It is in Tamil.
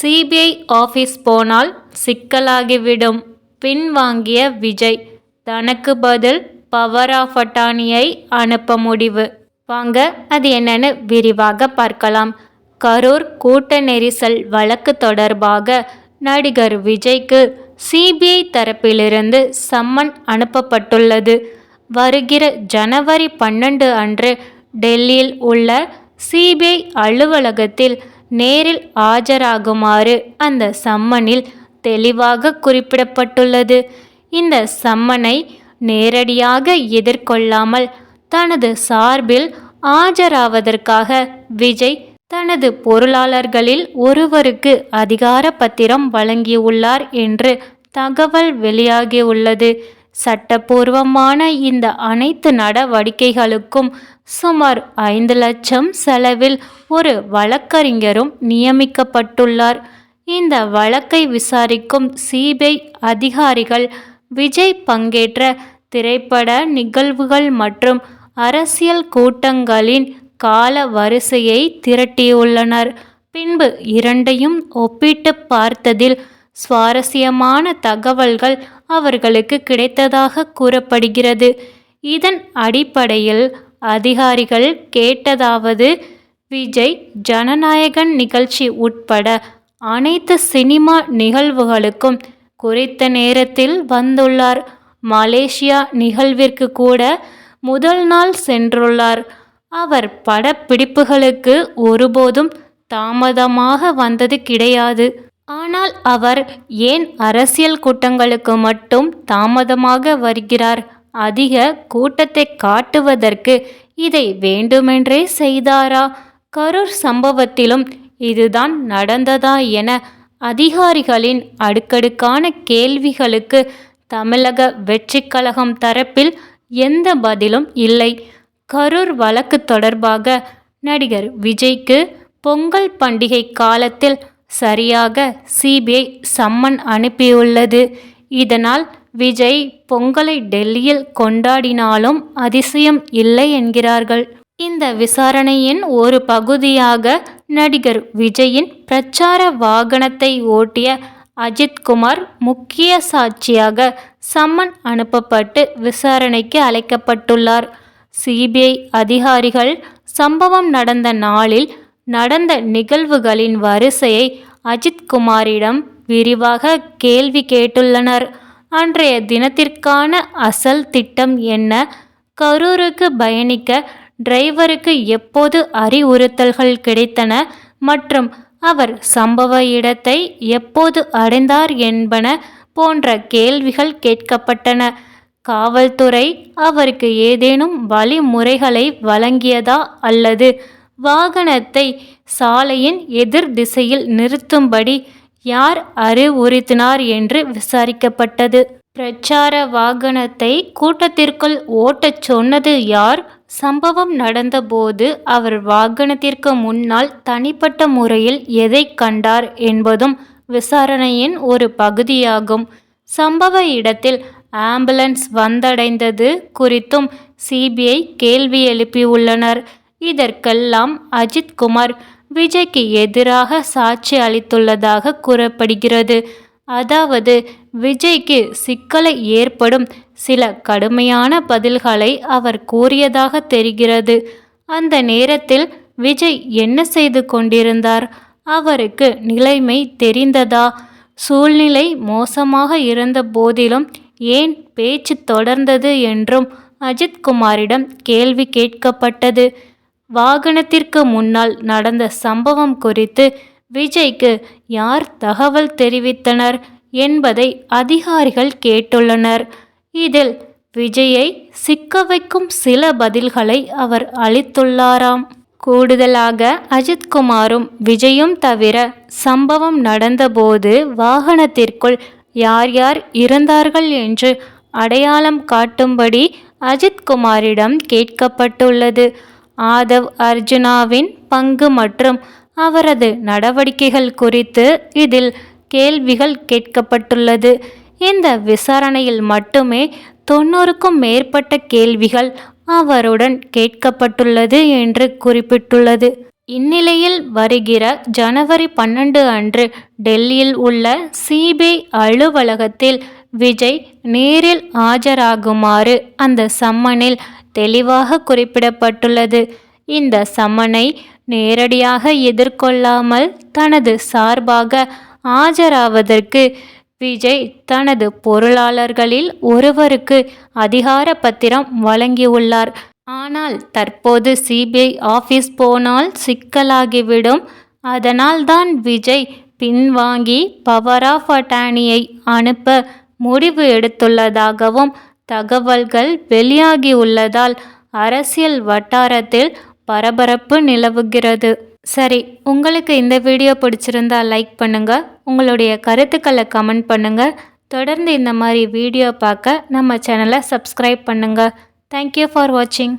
சிபிஐ ஆஃபீஸ் போனால் சிக்கலாகிவிடும். பின்வாங்கிய விஜய் தனக்கு பதில் பவர் ஆஃப் அட்டானியை அனுப்ப முடிவு. வாங்க அது என்னன்னு விரிவாக பார்க்கலாம். கரூர் கூட்ட நெரிசல் வழக்கு தொடர்பாக நடிகர் விஜய்க்கு சிபிஐ தரப்பிலிருந்து சம்மன் அனுப்பப்பட்டுள்ளது. வருகிற ஜனவரி பன்னெண்டு அன்று டெல்லியில் உள்ள சிபிஐ அலுவலகத்தில் நேரில் ஆஜராகுமாறு அந்த சம்மனில் தெளிவாக குறிப்பிடப்பட்டுள்ளது. இந்த சம்மனை நேரடியாக எதிர்கொள்ளாமல் தனது சார்பில் ஆஜராவதற்காக விஜய் தனது பொருளாளர்களில் ஒருவருக்கு அதிகார பத்திரம் வழங்கியுள்ளார் என்று தகவல் வெளியாகியுள்ளது. சட்டப்பூர்வமான இந்த அனைத்து நடவடிக்கைகளுக்கும் சுமார் ஐந்து லட்சம் செலவில் ஒரு வழக்கறிஞரும் நியமிக்கப்பட்டுள்ளார். இந்த வழக்கை விசாரிக்கும் சிபிஐ அதிகாரிகள் விஜய் பங்கேற்ற திரைப்பட நிகழ்வுகள் மற்றும் அரசியல் கூட்டங்களின் கால வரிசையை திரட்டியுள்ளனர். பின்பு இரண்டையும் ஒப்பிட்டு பார்த்ததில் சுவாரஸ்யமான தகவல்கள் அவர்களுக்கு கிடைத்ததாக கூறப்படுகிறது. இதன் அடிப்படையில் அதிகாரிகள் கேட்டதாவது விஜய் ஜனநாயகன் நிகழ்ச்சி உட்பட அனைத்து சினிமா நிகழ்வுகளுக்கும் குறித்த நேரத்தில் வந்துள்ளார். மலேசியா நிகழ்விற்கு கூட முதல் நாள் சென்றுள்ளார். அவர் படப்பிடிப்புகளுக்கு ஒருபோதும் தாமதமாக வந்தது கிடையாது. ஆனால் அவர் ஏன் அரசியல் கூட்டங்களுக்கு மட்டும் தாமதமாக வருகிறார்? அதிக கூட்டத்தை காட்டுவதற்கு இதை வேண்டுமென்றே செய்தாரா? கரூர் சம்பவத்திலும் இதுதான் நடந்ததா என அதிகாரிகளின் அடுக்கடுக்கான கேள்விகளுக்கு தமிழக வெற்றிக் கழகம் தரப்பில் எந்த பதிலும் இல்லை. கரூர் வழக்கு தொடர்பாக நடிகர் விஜய்க்கு பொங்கல் பண்டிகை காலத்தில் சரியாக சிபிஐ சம்மன் அனுப்பியுள்ளது. இதனால் விஜய் பொங்கலை டெல்லியில் கொண்டாடினாலும் அதிசயம் இல்லை என்கிறார்கள். இந்த விசாரணையின் ஒரு பகுதியாக நடிகர் விஜயின் பிரச்சார வாகனத்தை ஓட்டிய அஜித்குமார் முக்கிய சாட்சியாக சம்மன் அனுப்பப்பட்டு விசாரணைக்கு அழைக்கப்பட்டுள்ளார். சிபிஐ அதிகாரிகள் சம்பவம் நடந்த நாளில் நடந்த நிகழ்வுகளின் வரிசையை அஜித்குமாரிடம் விரிவாக கேள்வி கேட்டுள்ளனர். அன்றைய தினத்திற்கான அசல் திட்டம் என்ன? கரூருக்கு பயணிக்க டிரைவருக்கு எப்போது அறிவுறுத்தல்கள் கிடைத்தன? மற்றும் அவர் சம்பவ இடத்தை எப்போது அடைந்தார் என்பன போன்ற கேள்விகள் கேட்கப்பட்டன. காவல்துறை அவருக்கு ஏதேனும் வழிமுறைகளை வழங்கியதா அல்லது வாகனத்தை சாலையின் எதிர் திசையில் நிறுத்தும்படி யார் அறிவுறுத்தினார் என்று விசாரிக்கப்பட்டது. பிரச்சார வாகனத்தை கூட்டத்திற்குள் ஓட்டச் சொன்னது யார்? சம்பவம் நடந்தபோது அவர் வாகனத்திற்கு முன்னால் தனிப்பட்ட முறையில் எதை கண்டார் என்பதும் விசாரணையின் ஒரு பகுதியாகும். சம்பவ இடத்தில் ஆம்புலன்ஸ் வந்தடைந்தது குறித்தும் சிபிஐ கேள்வி எழுப்பியுள்ளனர். இதற்கெல்லாம் அஜித்குமார் விஜய்க்கு எதிராக சாட்சி அளித்துள்ளதாக கூறப்படுகிறது. அதாவது விஜய்க்கு சிக்கலை ஏற்படும் சில கடுமையான பதில்களை அவர் கூறியதாக தெரிகிறது. அந்த நேரத்தில் விஜய் என்ன செய்து கொண்டிருந்தார்? அவருக்கு நிலைமை தெரிந்ததா? சூழ்நிலை மோசமாக இருந்த போதிலும் ஏன் பேச்சு தொடர்ந்தது என்றும் அஜித்குமாரிடம் கேள்வி கேட்கப்பட்டது. வாகனத்திற்கு முன்னால் நடந்த சம்பவம் குறித்து விஜய்க்கு யார் தகவல் தெரிவித்தனர் என்பதை அதிகாரிகள் கேட்டுள்ளனர். இதில் விஜயை சிக்க வைக்கும் சில பதில்களை அவர் அளித்துள்ளாராம். கூடுதலாக அஜித்குமாரும் விஜயும் தவிர சம்பவம் நடந்தபோது வாகனத்திற்குள் யார் யார் இருந்தார்கள் என்று அடையாளம் காட்டும்படி அஜித்குமாரிடம் கேட்கப்பட்டுள்ளது. ஆதவ் அர்ஜுனாவின் பங்கு மற்றும் அவரது நடவடிக்கைகள் குறித்து இதில் கேள்விகள் கேட்கப்பட்டுள்ளது. இந்த விசாரணையில் மட்டுமே தொண்ணூறுக்கும் மேற்பட்ட கேள்விகள் அவருடன் கேட்கப்பட்டுள்ளது என்று குறிப்பிட்டுள்ளது. இந்நிலையில் வருகிற ஜனவரி பன்னெண்டு அன்று டெல்லியில் உள்ள சிபிஐ அலுவலகத்தில் விஜய் நேரில் ஆஜராகுமாறு அந்த சம்மனில் தெளிவாக குறிப்பிடப்பட்டுள்ளது. இந்த சம்மனை நேரடியாக எதிர்கொள்ளாமல் தனது சார்பாக ஆஜராவதற்கு விஜய் தனது பொருளாளர்களில் ஒருவருக்கு அதிகார பத்திரம் வழங்கியுள்ளார். ஆனால் தற்போது சிபிஐ ஆபீஸ் போனால் சிக்கலாகிவிடும். அதனால்தான் விஜய் பின்வாங்கி பவர் ஆஃப் அட்டானியை அனுப்ப முடிவு எடுத்துள்ளதாகவும் தகவல்கள் வெளியாகியுள்ளதால் அரசியல் வட்டாரத்தில் பரபரப்பு நிலவுகிறது. சரி உங்களுக்கு இந்த வீடியோ பிடிச்சிருந்தா லைக் பண்ணுங்க. உங்களுடைய கருத்துக்களை கமெண்ட் பண்ணுங்க. தொடர்ந்து இந்த மாதிரி வீடியோ பார்க்க நம்ம சேனலை சப்ஸ்கிரைப் பண்ணுங்க. தேங்க்யூ ஃபார் வாட்சிங்